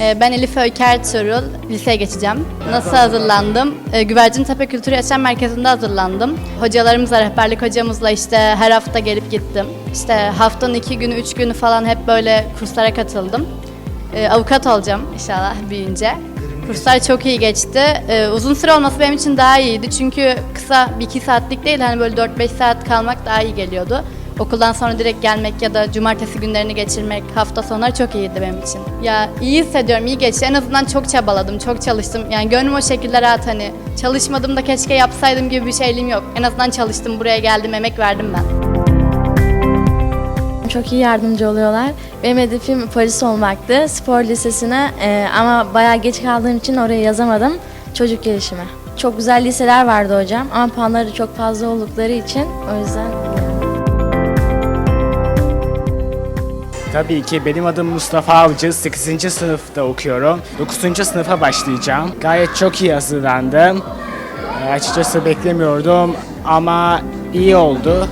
Ee, Ben Elif Öker Tuğrul, liseye geçeceğim. Nasıl hazırlandım? Ee, Güvercintepe Kültür Yaşam Merkezi'nde hazırlandım. Hocalarımızla, rehberlik hocamızla işte her hafta gelip gittim. İşte haftanın iki günü, üç günü falan hep böyle kurslara katıldım. Ee, Avukat olacağım inşallah büyüyünce. Kurslar çok iyi geçti. Ee, Uzun süre olması benim için daha iyiydi. Çünkü kısa bir iki saatlik değil, hani böyle 4-5 saat kalmak daha iyi geliyordu. Okuldan sonra direkt gelmek ya da cumartesi günlerini geçirmek, hafta sonları çok iyiydi benim için. Ya iyi hissediyorum, iyi geçti. En azından çok çabaladım, çok çalıştım. Yani gönlüm o şekilde rahat hani. Çalışmadım da keşke yapsaydım gibi bir şeyliğim yok. En azından çalıştım, buraya geldim, emek verdim ben. Çok iyi yardımcı oluyorlar. Benim hedefim polis olmaktı. Spor lisesine e, ama bayağı geç kaldığım için oraya yazamadım. Çocuk gelişimi. Çok güzel liseler vardı hocam ama puanları çok fazla oldukları için o yüzden Tabii ki benim adım Mustafa Avcı. 8. sınıfta okuyorum. 9. sınıfa başlayacağım. Gayet çok iyi hazırlandım. Ee, açıkçası beklemiyordum ama iyi oldu.